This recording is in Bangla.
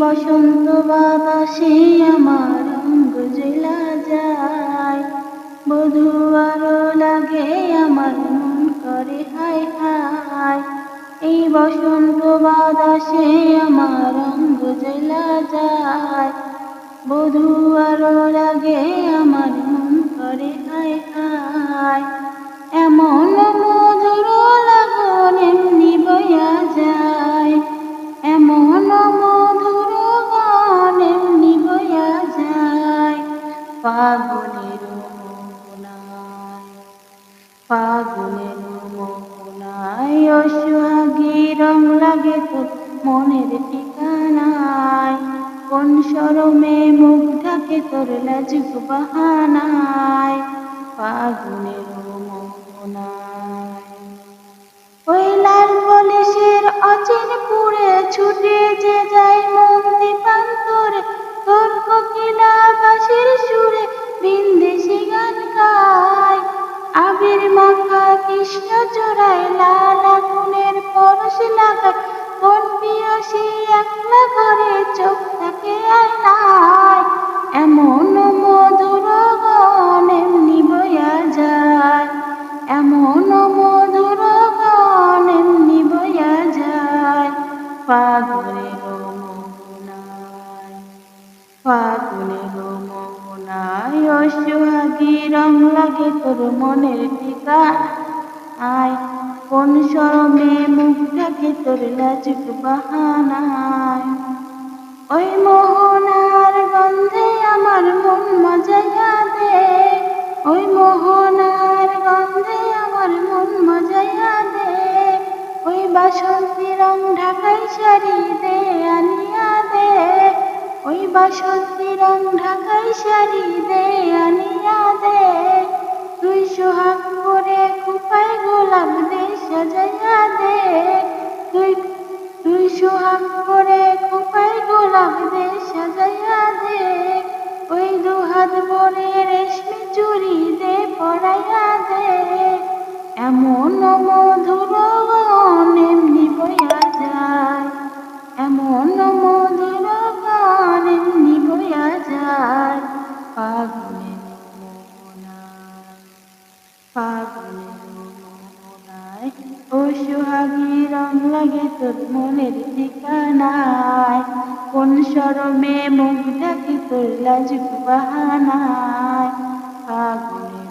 বসন্ত বাতাসে আমার অঙ্গ জেলা যায়। বধু আরও লাগে, আমার মন করে হায় হায়। এই বসন্ত বাতাসে আমার অঙ্গ জেলা যায়। বধু আরও লাগে, আমার মন করে হায় হায়। পাগলের মোহনায় অসুহাগী রং লাগে তো মনের ঠিকানায়। কোন সরমে মুখ ঢাকে তোর লাজুক বাহানায় মোহনায়। ওই লাল পুরে ছুটে যে যায় আবির মাখা কৃষ্ণ চোরায় লাল আগুনের পরশ লাগায়। কোন পিয়াসি একলা ঘরে চোখ থাকে আয়নায়। এমন মধুর গান এমনি বয়া যায়। এমন মধুর গান এমনি বয়া যায়। পাগলের মোহনায় পাগলের মোহনায় অসুহাগী রং লাগে তোর মনের ঠিকানায় কোন সরমে মুখ ঢাকে তোর লাজুক বাহানায়। ওই মোহনার গন্ধে আমার মন মজাইয়া দে। ওই মোহনার গন্ধে আমার মন মজাইয়া দে। ওই বাসন্তী রং ঢাকাই শাড়ি দে, আনিয়া দে। ওই বাসন্তী রং ঢাকাই শাড়ি দে, আনিয়া দে। তুই সোহাগ করে কুপায় গোলাপ দে সাজাইয়া দে। তুই তুই সোহাগ করে কুপায় গোলাপ দে সাজাইয়া দে। ওই দুহাত বনে রেশমি চুরি দে ও হাগি রং লাগে তোর মনের ঠিকানায়। কোন সরমে মুখ ঢাকে তোর লাজুক বাহানায়। পাগল